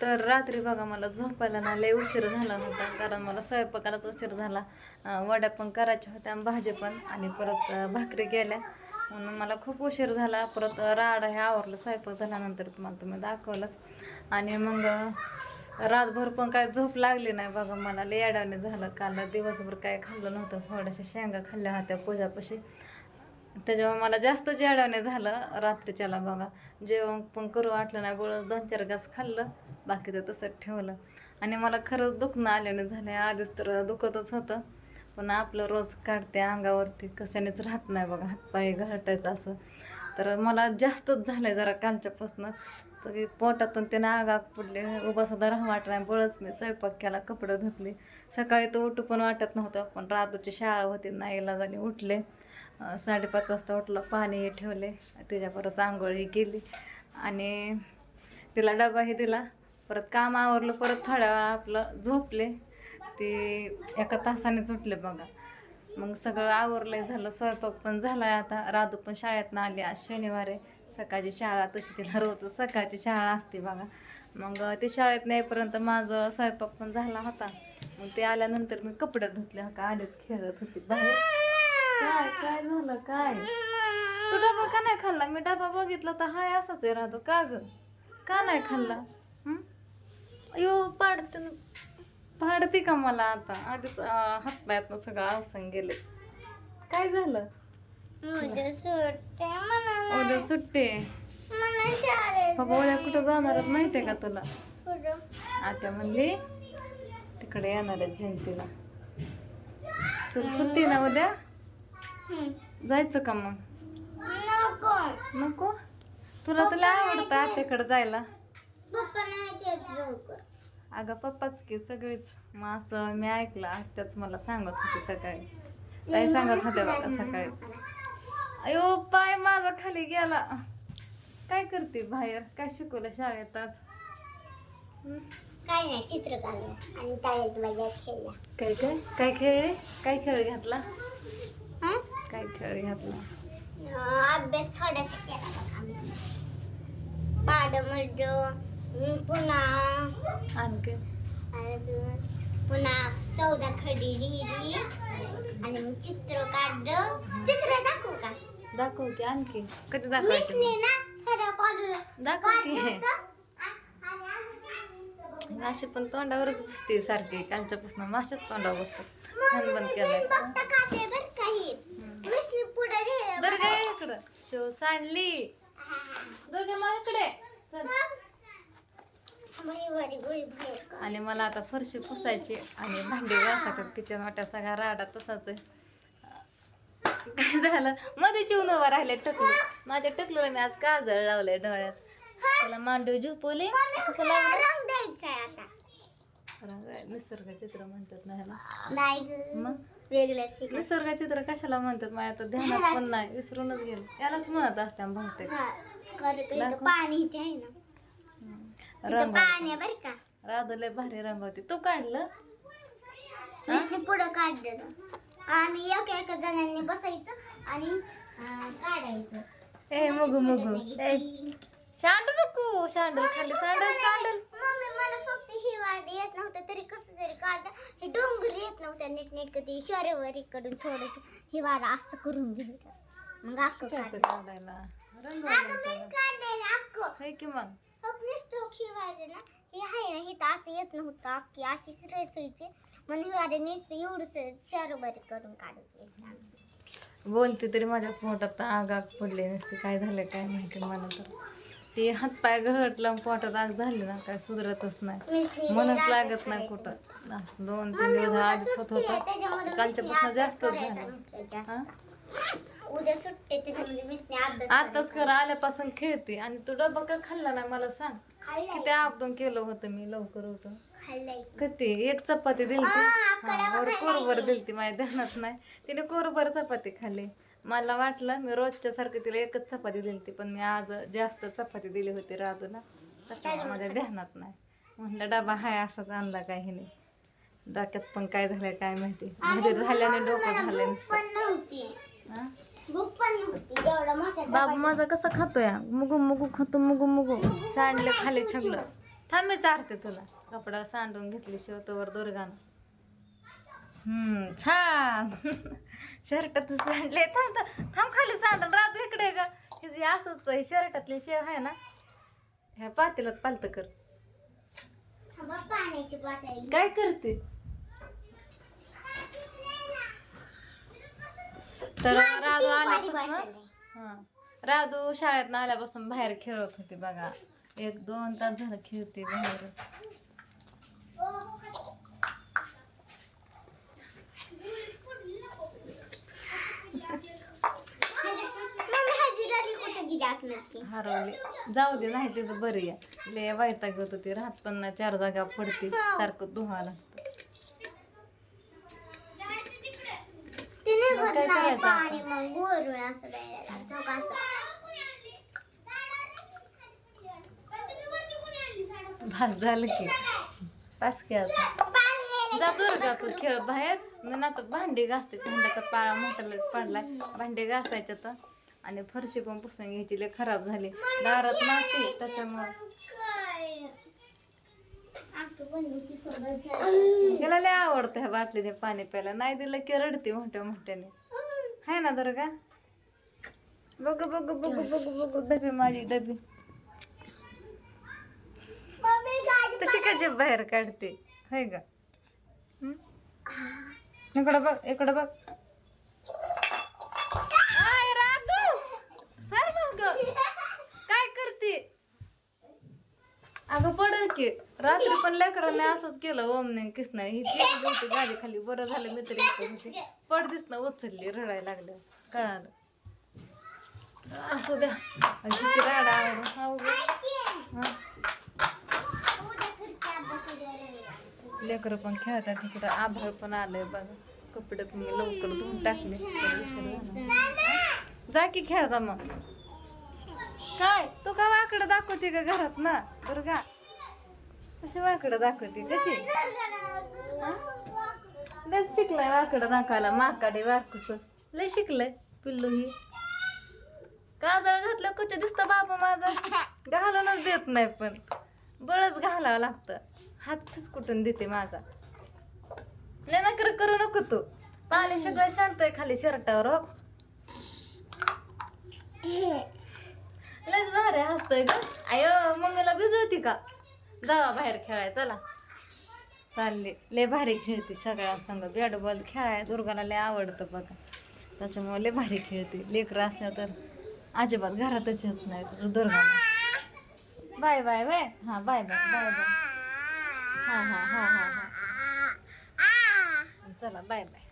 तर रात्री बघा मला झोपायला ना लय उशीर झाला होता कारण मला स्वयंपाकालाच उशीर झाला. वड्या पण करायच्या होत्या आणि भाजी पण आणि परत भाकरी गेल्या म्हणून मला खूप उशीर झाला. परत राड हे आवरलं स्वयंपाक झाल्यानंतर तुम्हाला तुम्ही दाखवलंच. आणि मग रातभर पण काय झोप लागली नाही बघा मला लय अडावणे झालं. काल दिवसभर काय खाल्लं नव्हतं. थोड्याशा शेंगा खाल्ल्या होत्या पूजापाशी. त्याच्यामुळे मला जास्त जेवणाने झालं रात्रीच्याला बघा जेवण पण करू वाटलं नाही बळ दोन चार घास खाल्लं बाकीचं तसंच ठेवलं. आणि मला खरंच दुखणं आल्याने झालं आधीच तर दुखतच होतं. पण आपलं रोज काढते अंगावरती कशानेच राहत नाही बघा हातपाय घरटायचं असं. तर मला जास्तच झालं आहे जरा कालच्यापासून. सगळी पोटातून ते नाग पडले. उभासुद्धा राह वाटत नाही. बळच मी स्वयंपाक केला कपडे धुतले. सकाळी तर उठू पण वाटत नव्हतं पण रातूची शाळा होती नाईला जाणे उठले. साडेपाच वाजता उठलं पाणी ठेवले. तिच्या परत आंघोळी केली. आणि तिला डबाही दिला परत काम आवरलं परत थोड्या वेळा आपलं झोपले. ते एका तासाने झोपले बघा. मग सगळं आवरलंय झालं स्वयंपाक पण झालाय आता. राधू पण शाळेतनं आली आज शनिवार आहे. सकाळची शाळा तशी तिला रोज सकाळची शाळा असते बघा. मग ते शाळेत नाहीपर्यंत माझं स्वयंपाक पण झाला होता. मग ते आल्यानंतर मी कपडे धुतले. का आलेच खेळत होती बाहेर. काय काय झालं काय? तू डबा का नाही खाल्ला? मी डबा बघितला तर हाय असाच आहे राहतो. का ग? का नाही खाल्ला? अयो पाडते पाडते का मला आता? आधीच हातपायातनं सगळं अवसान गेले. काय झालं? उद्या सुट्टे बाबा उद्या कुठं जाणार माहितीये का तुला? आता म्हणली तिकडे येणार आहेत जयंतीला. तुला सुट्टी ना उद्या. जायचं का मग? नको. नको? तुला तर लय आवडतं आत्याकडे जायला. अगं पप्पाच की सगळीच. मग असं मी ऐकलं आत्याच मला सांगत होती सकाळी. ताई सांगत होत्या बघा सकाळी. अयो पाय माझा खाली गेला. काय करते बाहेर? काय शिकवलं शाळेत आज? काय नाही चित्र काढलं. आणि काय काय? काय खेळले काय खेळ घातला? काय खेळ घातला? अभ्यास थोडासा केला बघा. पाडमड पुन्हा आणखी? पुन्हा चौदा खडी लिहिली. आणि मग चित्र काढलं. चित्र दाखवू का? दाखव की आणखी? कधी दाखवायचे मिसने ना खरं काढलं दाखव की. काढलं तर, आ- आणि आम्ही अशी पण तोंडावरच बसते सारखी. कालच्यापासून माशात तोंडावर बसतात फॅन बंद केलाय. दुर्गा ये इकडं. शो सांडली. दुर्गा माझ्याकडे चल. आणि मला आता फरशी पुसायची आणि भांडी घासायचं किचन वाट्या सगळा राडा तसाच आहे. काय झालं. मध्ये चिवून उभा राहिले टकलं. माझ्या टकलं मी आज काजळ लावलंय डोळ्यात. त्याला मांडव झोपवले? कसं लावलं रंग द्यायचा आहे आता. निसर्ग चित्र म्हणतात ना ह्याला. मग? वेगळ्याच? निसर्ग चित्र कशाला म्हणतात? माझ्या आता ध्यानात पण नाही. विसरूनच गेलं. यालाच म्हणत असत्या बहुतेक. पाणी रंग का. राधले भारी रंग होती तू काढलं? पुढं काढलं आम्ही एक एका जणांनी बसायचं आणि काढायचं. ए मुगू मुगू. ए. शांडू नको शांडल खाली शांडल शांडल मम्मी मला फक्त ही वाट येत नव्हतं तरी कसं तरी काढलं हे डोंगर येत नव्हतं नीट नीट कधी शरीवर इकडून थोडस. ही वाट असं करून दिलं मग अख्खं कसं काढलं. काढायला? अगं मीच काढलंय ना अख्खं. हे की मग? फक्त नुसतं खिवायचे ना हे आहे ना हे तर असं येत नव्हतं अख्खी अशी रेस व्हायची. म्हणून हिवारे नुसतं एवढंसं शरोबरी करून काढत बोलते तरी माझ्या पोटात आग आग पडली नसते काय झालं काय माहिती मला तर. ते हातपाय घरटलं पोटात आग झाली ना काय सुधरतच नाही. मनच लागत नाही कुठं. दोन तीन दिवस आधीच होत होतं. कालच्यापासून जास्त झालं. आताच खरं आल्यापासून खेळते. आणि तू डबा का खाल्ला नाही मला सांग? किती आपण केलं होतं मी लवकर होतं किती एक चपाती दिली हा, कोरभर दिली माझ्या ध्यानात नाही. तिने कोरभर चपाती खाल्ली. मला वाटलं मी रोजच्या सारखं तिला एकच चपाती दिली ती पण मी आज जास्त चपाती दिली होती राजूला. माझ्या ध्यानात नाही. म्हटलं डबा हाय असाच आणला काही नाही डोक्यात पण काय झालंय काय माहिती? मध्ये झाल्याने डोकं मोठा बाबा माझा कसा खातोय? मुगू मुगू खातो मुगू मुगू. सांडलं खाली छगलं. थांब मी चारते तुला. कपडा सांडून घेतली शिवतोवर दुर्गानं हम्म छान शर्ट तर सांडले थांब थांब. खाली सांडून राहतो इकडे ग. तिची असंच आहे शर्टातली शेव आहे ना ह्या पातेलात पालत कर. पाण्याची काय करते? तर राधू आल्यापासून हा. राधू शाळेत आल्यापासून बाहेर खेळत होती बघा. एक दोन तास झालं खेळते बाहेर कुठे हरवली. जाऊ दे नाही तिचं बरी आहे. ले वायता होती राहत पण ना चार जागा पडते सारखं धुवा लागतं. तिने मग काय नाही करायचं पाणी मग वरून असं प्यायला तो कसं भात झालं की. पास की आता. जा बरं का तू खेळ बाहेर. मी ना आता भांडी घासते. भांड्याचा पाळा मोठा पडलाय. भांडे घासायचे तर. आणि फरशी पण पुसून घ्यायची लय खराब झाली. दारात माती त्याच्यामुळे. तिला लय आवडतं ह्या बाटलीने पाणी प्यायला. नाही दिलं की रडते मोठ्या मोठ्याने. हाय ना दर का? बघ बघ बघ बघ बघ डबी माझी डबी. तशी कशी बाहेर काढते? हाय का? इकडं बघ इकडं बघ आय, राधू! सर मग काय करते अगं पडेल की रात्री पण लेकरांनी असंच केलं ओमने किस नाही ही होती गाडी खाली बरं झालं मी तरी इथं होती पड दिसणं उचलली रडायला लागलं. कळालं. असू द्या. आणि किती राडा आवडून हा लेकरं पण खेळतात तिकडं आभाळ पण आलंय बघा. कपडे पण मी लवकर धुवून टाकले. तर उशीर झाला. जा की खेळता मग. काय? तू का वाकडं दाखवते का घरात ना? दुर्गा कशी वाकडं दाखवते कशी? लस शिकलाय वाकडं दाखवायला माकाडे वारकुस लय शिकलंय पिल्लू ही. काजळ घातलं कुठे दिसतं बाबा माझा? घालूनच देत नाही पण. बळच घालावं लागतं. हात फिसकुटून देते माझा? लय नकर करू नको तू. पाले सगळं शांतय खाली शर्टावर हो. लयच भारी हसतोय ग. आयो मंगला भिजवती का? जावा बाहेर खेळाय चला. चालले. लय भारी खेळते सगळ्या संग बॅट बॉल खेळाय दुर्गाला लय आवडतं बघा. त्याच्यामुळे लय भारी खेळते. लेकरं असल्या तर अजिबात घरातच येत नाही दुर्गाला. Bye bye bye. हां बाय बाय बाय बाय. हां हां हां हां हां. चला बाय बाय.